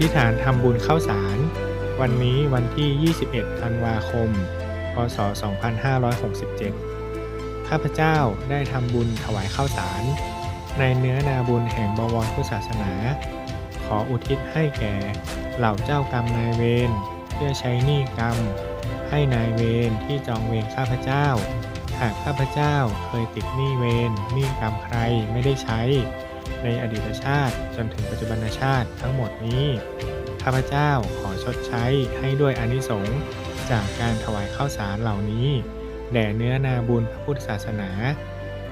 ธิษฐานทำบุญเข้าสาร วันนี้วันที่ 21 ธันวาคม พศ 2567 ข้าพเจ้าได้ทำบุญถวายข้าวสาร ในเนื้อนาบุญแห่งบวรพุทธศาสนา ขออุทิศให้แก่เหล่าเจ้ากรรมนายเวรเพื่อใช้หนี้กรรม ให้นายเวรที่จองเวรข้าพเจ้า หากข้าพเจ้าเคยติดหนี้เวรหนี้กรรมใครไม่ได้ใช้ ในอดีตชาติจนถึงปัจจุบันชาติทั้งหมดนี้ ข้าพเจ้าขอชดใช้ให้ด้วยอนิสงส์จากการถวายข้าวสารเหล่านี้แด่เนื้อนาบุญพระพุทธศาสนา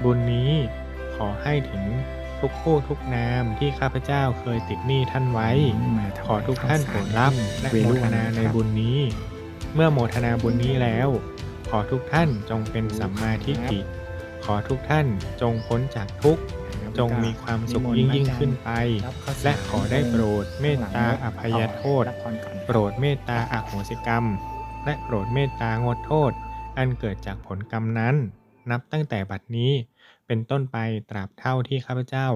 บุญนี้ขอให้ถึงทุกผู้ทุกนามที่ข้าพเจ้าเคยติดหนี้ท่านไว้ ขอทุกท่านโปรดรับและเวโมทนาในบบุญนี้ เมื่อโมทนาบุญนี้แล้ว ขอทุกท่านจงเป็นสัมมาทิฏฐิขอทุกท่านจงพ้นจากทุกข์ จงมีความสุขยิ่งยิ่งขึ้นไปรับข้าวสารและขอได้โปรดเมตตาอภัยโทษรับพรก่อนโปรดเมตตาอโหสิกรรม และโปรดเมตตางดโทษ อันเกิดจากผลกรรมนั้น นับตั้งแต่บัดนี้ เป็นต้นไปตราบเท่าที่ข้าพเจ้า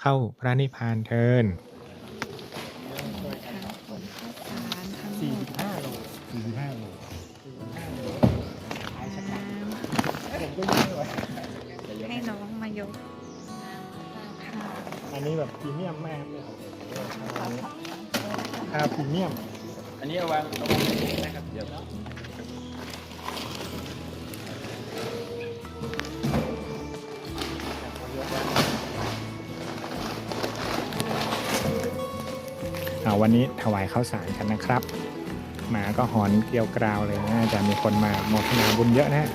เข้าพระนิพพานเทินสี่สิบห้าโลสี่สิบห้าโลขายชักหนักผมก็ไม่ไหวให้น้องมายกค่ะ อันนี้แบบพรีเมียมแมากเลยค่าพรีเมียม อันนี้เอาวางเอาวางตรงนี้นะครับเดี๋ยวเอาวันนี้ถวายข้าวสารกันนะครับ หมาก็หอนเกลียวกราวเลยน่าจะมีคนมาโมทนาบุญเยอะนะฮะ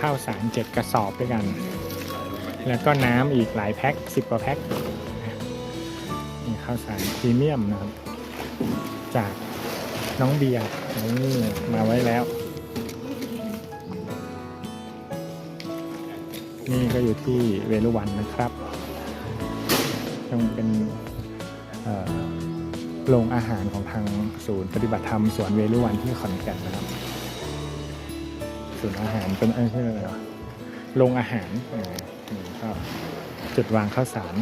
ข้าวสารเจ็ดกระสอบด้วยกัน แล้วก็น้ำอีกหลายแพ็คสิบกว่าแพ็คนี่ข้าวสารพรีเมียมนะครับ จากน้องเบียร์นี่มาไว้แล้ว นี่ก็อยู่ที่เวลุวันนะครับยังเป็นโรงอาหารของทางศูนย์ปฏิบัติธรรมสวนเวลุวันที่ขอนแก่นนะครับ ศูนย์อาหารเป็นเอ้ยชื่ออะไรวะโรงอาหารอ่านี่ก็ จุดวางข้าวสาร